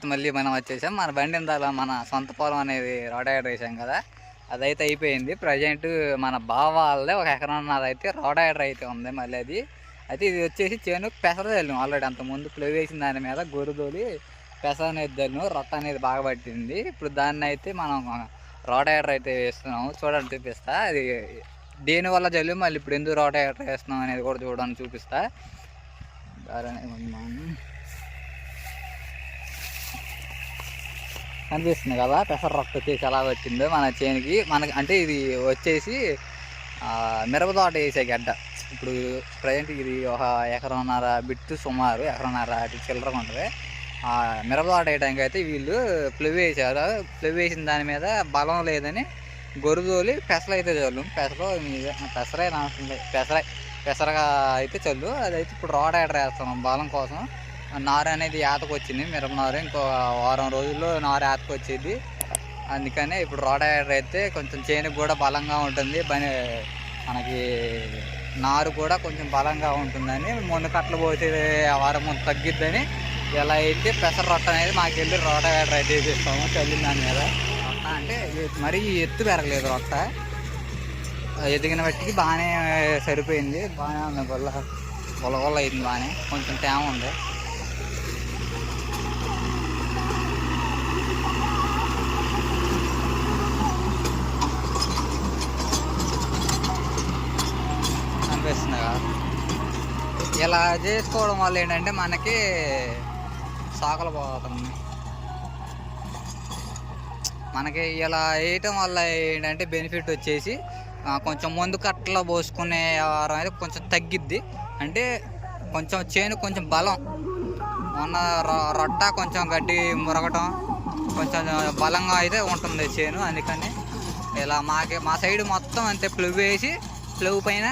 అయితే మళ్ళీ మనం వచ్చేసాం. మన బండి ఇందాల మన సొంత పొలం అనేది రోడైడ్ వేసాం కదా. అదైతే అయిపోయింది. ప్రజెంట్ మన బావ వాళ్ళదే ఒక ఎకరన్నర అయితే రోడైడర్ అయితే ఉంది మళ్ళీ అది. అయితే ఇది వచ్చేసి చేను పెసర చల్లం ఆల్రెడీ అంత ముందు ప్లవ్ వేసిన దాని మీద గొర్రెదోలి పెసర అనేది చల్లం రొట్ట అనేది బాగా పట్టింది. ఇప్పుడు దాన్ని అయితే మనం రోడైడర్ అయితే వేస్తున్నాము. చూడండి చూపిస్తా. అది దేని వల్ల జల్లు? మళ్ళీ ఇప్పుడు ఎందుకు రోడైడర్ వేస్తున్నాం అనేది కూడా చూడడానికి చూపిస్తా దారనే ఉంది మనం. కనిపిస్తుంది కదా పెసర రొట్ట వచ్చేసి ఎలా వచ్చిందో మన చేనికి. మనకి అంటే ఇది వచ్చేసి మిరపతోట వేసే గడ్డ. ఇప్పుడు ప్రజెంట్ ఇది ఒక ఎకరన్నర బిట్టు సుమారు ఎకరన్నర అటు చిల్లర ఉంటుంది. ఆ వేయడానికి అయితే వీళ్ళు ప్లవ్ వేసారు ప్లవ్ వేసిన దాని మీద బలం లేదని గొరుదోలి పెసలు అయితే చల్లు. పెసలు మీద- పెసరే నాస్తుంది పెసర పెసరగా అయితే చల్లు. అదైతే ఇప్పుడు రోడ్ యాడర్ వేస్తున్నాం బలం కోసం. నారు అనేది ఏతకు వచ్చింది మిరప నారు. ఇంకో వారం రోజుల్లో నారు ఏతకు వచ్చేది అందుకనే ఇప్పుడు రోడ్ యాడర్ అయితే కొంచెం చేనుకు కూడా బలంగా ఉంటుంది. బని మనకి నారు కూడా కొంచెం బలంగా ఉంటుందని మొన్న కట్టలు పోతే ఆ వారం ముందు తగ్గిద్దని ఎలా అయితే పెసర రొట్ట అనేది మాకు వెళ్ళి రోట వేటర్ అయితే వేపిస్తాము చల్లిన దాని మీద. రొట్ట అంటే మరీ ఎత్తు పెరగలేదు రొట్ట. ఎదిగిన బట్టికి బాగానే సరిపోయింది. బాగానే ఉంది. గొల్ల గొల్ల గొల్ల అయింది బాగానే. కొంచెం తేమ ఉంది అనిపిస్తుంది కదా ఇలా చేసుకోవడం వల్ల ఏంటంటే మనకి సాకలు పోతుంది మనకి ఇలా వేయటం వల్ల ఏంటంటే బెనిఫిట్ వచ్చేసి కొంచెం ముందు కట్టలో పోసుకునే వారం అయితే కొంచెం తగ్గిద్ది. అంటే కొంచెం చేను కొంచెం బలం. మొన్న రొ- రొట్ట కొంచెం గడ్డి మురగటం కొంచెం బలంగా అయితే ఉంటుంది చేను. అందుకని ఇలా మాకే మా సైడ్ మొత్తం అంతే. ప్లవ్ వేసి ప్లవ్ పైన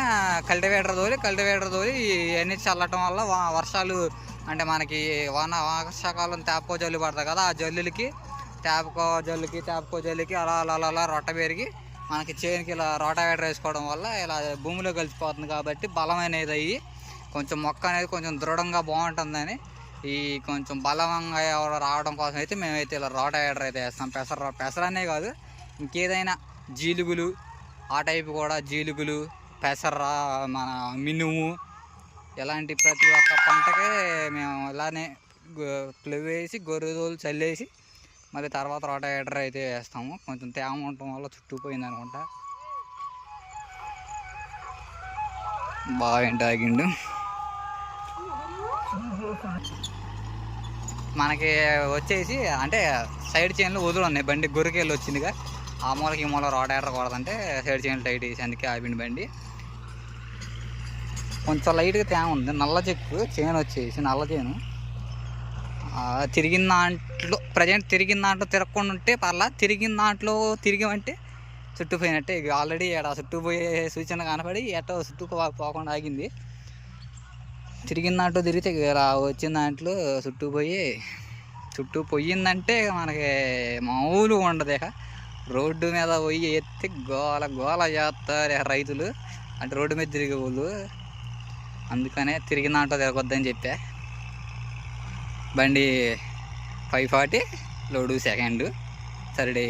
కల్టివేటర్ తోలి కల్టివేటర్ తోలి ఇవన్నీ చల్లటం వల్ల వర్షాలు అంటే మనకి వాన వర్షాకాలం తేపకో జల్లు పడతాయి కదా ఆ జల్లులకి తేపకో జల్లుకి తేపకో జల్లుకి అలా అలా అలా అలా రొట్ట పెరిగి మనకి చేనుకి ఇలా రోటావేటర్ వేసుకోవడం వల్ల ఇలా భూమిలో కలిసిపోతుంది కాబట్టి బలమైనది అయ్యి కొంచెం మొక్క అనేది కొంచెం దృఢంగా బాగుంటుందని ఈ కొంచెం బలంగా ఎవరు రావడం కోసం అయితే మేమైతే ఇలా రోటావేటర్ అయితే వేస్తాం. పెసర పెసరనే కాదు ఇంకేదైనా జీలుగులు ఆ టైపు కూడా జీలుగులు పెసర మన మినుము ఇలాంటి ప్రతి ఒక్క పంటకే మేము ఇలానే ప్లవ్ వేసి గొర్రెదోలు చల్లేసి మళ్ళీ తర్వాత రోటావేటర్ అయితే వేస్తాము. కొంచెం తేమ ఉండటం వల్ల చుట్టూ పోయింది అనుకుంటా. బాగా ఏంటి ఆగిండు. మనకి వచ్చేసి అంటే సైడ్ చైన్లో వదులు ఉన్నాయి. బండి గొర్రెకెళ్ళి వచ్చిందిగా. ఆ మూలకి ఈ మూల రోటావేటర్ కొడదంటే సైడ్ చేయండి టైట్ వేసి అందుకే ఆపిండి బండి. కొంచెం లైట్గా తేమ ఉంది. నల్ల చెక్కు చైన్ వచ్చేసి నల్ల చైను. తిరిగిన దాంట్లో ప్రజెంట్ తిరిగిన దాంట్లో తిరగకుండా ఉంటే పర్లా తిరిగిన దాంట్లో తిరిగామంటే చుట్టూ పోయినట్టే ఇక ఆల్రెడీ ఎడ చుట్టూ పోయే సూచన కనపడి ఎటో చుట్టూ పోకుండా ఆగింది. తిరిగిన దాంట్లో తిరిగితే ఇక వచ్చిన దాంట్లో చుట్టూ పోయి చుట్టూ పోయిందంటే మనకి మామూలు ఉండదు ఇక. రోడ్డు మీద పోయి ఎత్తి గోల గోల చేస్తారు రైతులు. అంటే రోడ్డు మీద తిరిగే వాళ్ళు. అందుకనే తిరిగిన దాంట్లో తిరగొద్దని చెప్పా. బండి five forty load second third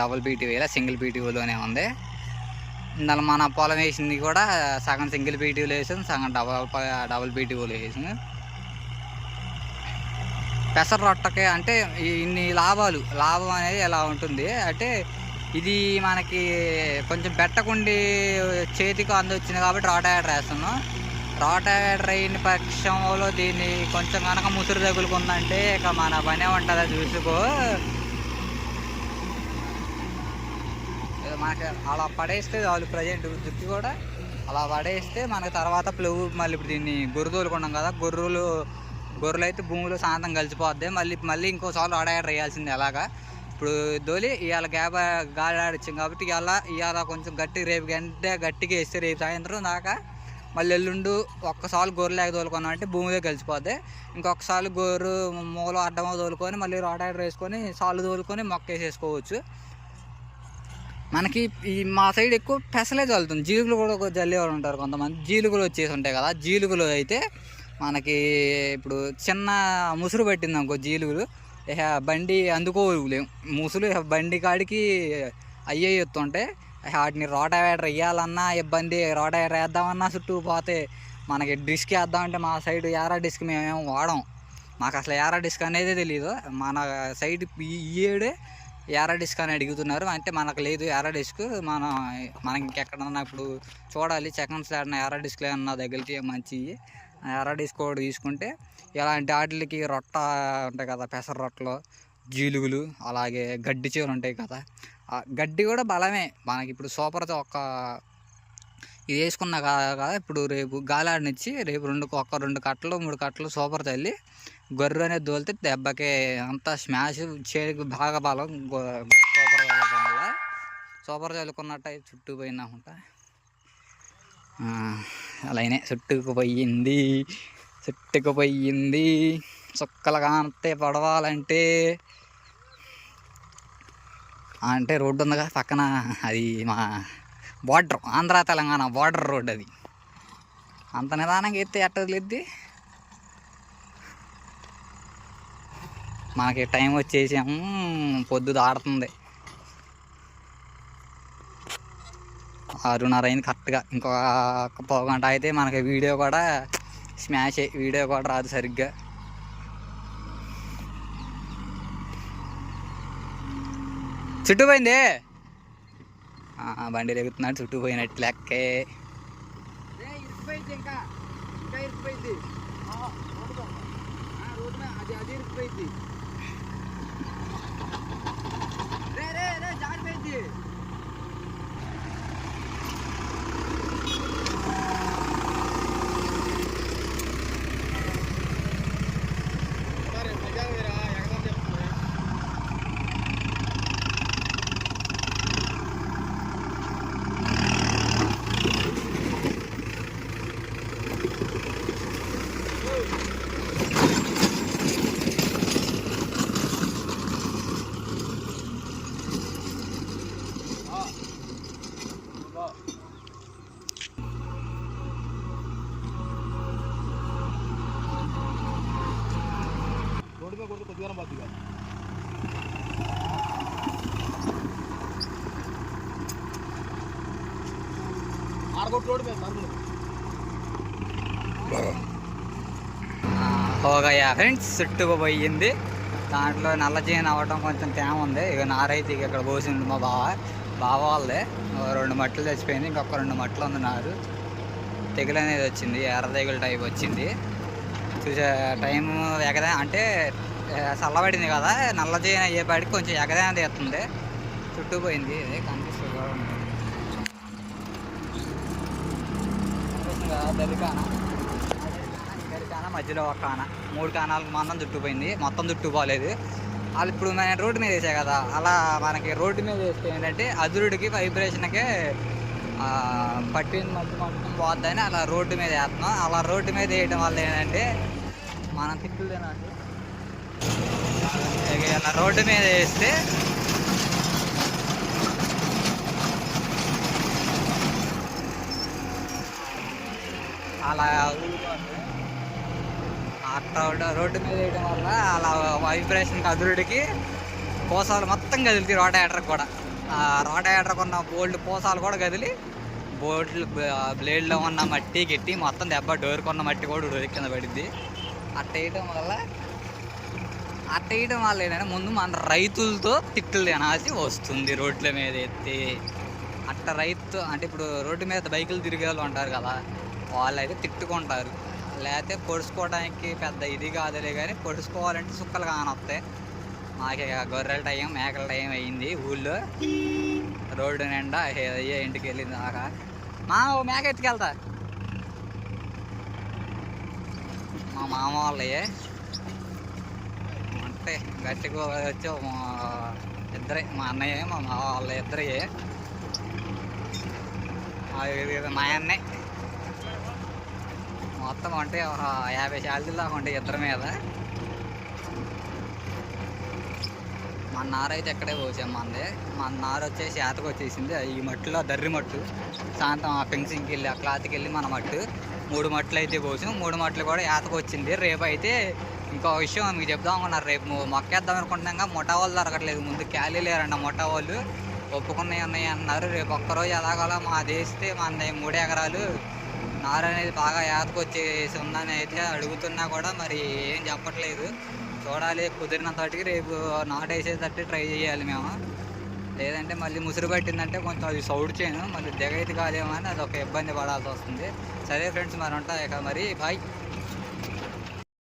double PT వేలా సింగిల్ పీటీఓలోనే ఉంది. ఇందులో మన పొలం వేసింది కూడా సగం సింగిల్ పీటీఓలు వేసాం సగం డబల్ డబుల్ పీటీఓలు వేసాం. పెసర రొట్టకి అంటే ఇన్ని లాభాలు లాభం అనేది ఎలా ఉంటుంది? అంటే ఇది మనకి కొంచెం బెట్టకుండి చేతికి అందొచ్చింది కాబట్టి రోటావేటర్ వేస్తున్నాం రోటావేటర్ అయిన పక్షంలో దీన్ని కొంచెం కనుక ముసురు తగులుకుందంటే ఇక మన పనే ఉంటుందా చూసుకో. మనకి అలా పడేస్తే చాలు ప్రజెంట్ జుట్టు కూడా. అలా పడేస్తే మనకి తర్వాత ప్లవ్ మళ్ళీ ఇప్పుడు దీన్ని గొర్రె తోలుకున్నాం కదా గొర్రెలు గొర్రెలు అయితే భూమిలో శాంతం కలిసిపోద్ది. మళ్ళీ మళ్ళీ ఇంకోసారి ఆడాడు వేయాల్సింది ఎలాగా ఇప్పుడు దోలి ఇవాళ గ్యాబ గాలి ఆడిచ్చాం కాబట్టి ఇవాళ ఇవాళ కొంచెం గట్టి రేపు గంటే గట్టిగా వేస్తే రేపు సాయంత్రం దాకా మళ్ళీ ఎల్లుండు ఒక్కసారి గొర్రెలు ఎగ తోలుకున్నాం అంటే భూమిలో కలిసిపోద్ది. ఇంకొకసారి గొర్రె మూల అడ్డమో తోలుకొని మళ్ళీ రోటాడర్ వేసుకొని సాలు తోలుకొని మొక్క వేసేసుకోవచ్చు. మనకి ఈ మా సైడ్ ఎక్కువ పెసలే చల్లుతుంది జీలుగులు కూడా జల్లేవాళ్ళు ఉంటారు కొంతమంది. జీలుగులు వచ్చేసి ఉంటాయి కదా. జీలుగులు అయితే మనకి ఇప్పుడు చిన్న ముసురు పట్టింది అనుకో జీలుగులు ఇక బండి అందుకోలేం ముసులు బండి కాడికి అయ్యే ఎత్తుంటే వాటిని రోటావేటర్ వేయాలన్నా ఇబ్బంది రోటావేటర్ వేద్దామన్నా చుట్టూ పోతే మనకి డిస్క్ వేద్దామంటే మా సైడ్ యారా డిస్క్ మేమేం వాడం. మాకు అసలు యారా డిస్క్ అనేది తెలియదు మన సైడ్ ఈ ఏడే యారా డిస్క్ అని అడుగుతున్నారు. అంటే మనకు లేదు యారా డిస్క్. మన మనకి ఇంకెక్కడన్నా ఇప్పుడు చూడాలి. సెకండ్స్ ఆడిన యారా డిస్క్లు ఏమన్నా దగ్గరికి మంచి ఎర్ర డిస్క్ తీసుకుంటే ఇలాంటి వాటికి రొట్ట ఉంటాయి కదా పెసర రొట్టలు జీలుగులు అలాగే గడ్డి చీరలు ఉంటాయి కదా. గడ్డి కూడా బలమే మనకి. ఇప్పుడు సూపర్ ఒక ఇది వేసుకున్నా కదా ఇప్పుడు రేపు గాలాడినిచ్చి రేపు రెండు ఒక్క రెండు కట్టలు మూడు కట్టలు సూపర్ తల్లి. గొర్రె అనేది దోలితే దెబ్బకి అంతా స్మాష్ చేరికి బాగా బలం సూపర్ వెళ్ళడం వల్ల సూపర్ చల్లుకున్నట్టు చుట్టూ పోయినా ఉంటా అలానే చుట్టుకుపోయింది చుట్టుకుపోయింది చుక్కలు కానితే పడవాలంటే. అంటే రోడ్డు ఉందిగా పక్కన. అది మా border Andhra Telangana border road అది. అంత నిదానంగా ఎత్తే ఎట్టదిద్ది మనకి టైం వచ్చేసాము. పొద్దు దాడుతుంది ఆరున్నర అయింది కరెక్ట్గా ఇంకొక పోగంట గంట అయితే మనకి వీడియో కూడా స్మాష్ వీడియో కూడా రాదు సరిగ్గా. చుట్టూ పోయింది? ఆ, బండి ఎగుతున్నాడు చుట్టూ పోయినట్టు లెక్కే. అది റോഡിൽ കൊടുത്ത് കൊതികാരം പാത്തിക്ക ആർക്കോട്ട് റോഡ് പേ സാറിന് పోగయ్యా ఫ్రెండ్స్ చుట్టుకుపోయింది దాంట్లో నల్లజీన అవ్వటం కొంచెం తేమ ఉంది ఇక నారైతే ఇక ఇక్కడ పోసింది మా బావ బావ వాళ్ళదే రెండు మట్టలు తెచ్చిపోయింది ఇంకొక రెండు మట్టలు ఉంది నారు తెగులు అనేది వచ్చింది ఎర్ర తెగులు టైప్ వచ్చింది చూసే టైం ఎగదా అంటే చల్లబడింది కదా నల్ల జీన్ అయ్యేపాటికి కొంచెం ఎగదా తీస్తుంది చుట్టూ పోయింది ఇదే కనిపిస్తుంది కూడా ఉంది. కాన మధ్యలో ఒక కాన. మూడు కానాలకు మందం చుట్టుపోయింది. మొత్తం చుట్టుకోలేదు వాళ్ళు ఇప్పుడు మన రోడ్డు మీద వేసాయి కదా అలా మనకి రోడ్డు మీద వేస్తే ఏంటంటే అదురుడికి వైబ్రేషన్కే పట్టిన మధ్య మొత్తం పోద్దని అలా రోడ్డు మీద వేస్తున్నాం. అలా రోడ్డు మీద వేయడం వల్ల ఏంటంటే మనం తిట్టులేనండి ఇక రోడ్డు మీద వేస్తే అలా అట్లా రోడ్డు- రోడ్డు మీద వేయడం వల్ల అలా వైబ్రేషన్ కదురుడికి పోసాలు మొత్తం కదులుతాయి రోటాయేటర్కి కూడా. ఆ రోటాయేటర్కి ఉన్న బోల్డ్ పోసాలు కూడా కదిలి బోల్డ్ బ్లేడ్లో ఉన్న మట్టి గిట్టి మొత్తం దెబ్బ డోరుకున్న మట్టి కూడా డోర్ కింద పడింది అట్ట వేయటం వల్ల అట్ట వేయడం వల్ల ఏంటంటే ముందు మన రైతులతో తిట్లు తినాల్సి వస్తుంది రోడ్ల మీద ఎత్తి. అట్ట రైతు అంటే ఇప్పుడు రోడ్డు మీద బైకులు తిరిగే వాళ్ళు ఉంటారు కదా వాళ్ళు అయితే తిట్టుకుంటారు. లేకపోతే పొడుచుకోవడానికి పెద్ద ఇది కాదులే కానీ పొడుచుకోవాలంటే సుక్కలు కానొస్తాయి. మాకే గొర్రెల టైం మేకల టైం అయింది ఊళ్ళో. రోడ్డు నిండా అయ్యే ఇంటికి వెళ్ళింది దాకా మా మేక ఎత్తుకెళ్తా. మా మామ వాళ్ళయ్యే అంటే గట్టిగా వచ్చి మా ఇద్దరే మా అన్నయ్య మా మామ వాళ్ళ ఇద్దరయ్యే మా ఇది- మా అన్నయ్య. మొత్తం అంటే ఒక యాభై శాలరీలు దాకా ఉంటాయి ఇద్దరి మీద. మన నార అయితే ఎక్కడే పోసాం మనది మన నార వచ్చేసి ఏతకు వచ్చేసింది. ఈ మట్టిలో దర్రి మట్టు. సాయంత్రం ఆ ఫెన్సింగ్కి వెళ్ళి ఆ క్లాత్కి వెళ్ళి మన మట్టు. మూడు మట్లు అయితే పోసాం. మూడు మట్లు కూడా ఏతకు వచ్చింది. రేపు అయితే ఇంకో విషయం మీకు చెప్దాం అనుకున్నారు రేపు మొక్కేద్దాం అనుకుంటున్నాం మొట్ట వాళ్ళు దొరకట్లేదు. ముందు క్యాలీ లేరంట మొట్ట వాళ్ళు. ఒప్పుకున్నాయి ఉన్నాయి అన్నారు. రేపు ఒక్కరోజు ఎలాగోలా మా దేస్తే మన మూడు ఎకరాలు నారు అనేది బాగా ఏతకు వచ్చేసి ఉందని అయితే అడుగుతున్నా కూడా మరి ఏం చెప్పట్లేదు. చూడాలి కుదిరినంతటికి రేపు నాటు వేసేటట్టు ట్రై చేయాలి మేము. లేదంటే మళ్ళీ ముసురు పట్టిందంటే కొంచెం అది సౌడ్ చేయను మళ్ళీ దిగైతే కాదేమో అని అది ఒక ఇబ్బంది పడాల్సి వస్తుంది. సరే ఫ్రెండ్స్ మరి ఉంటాయి ఇక మరి బాయ్.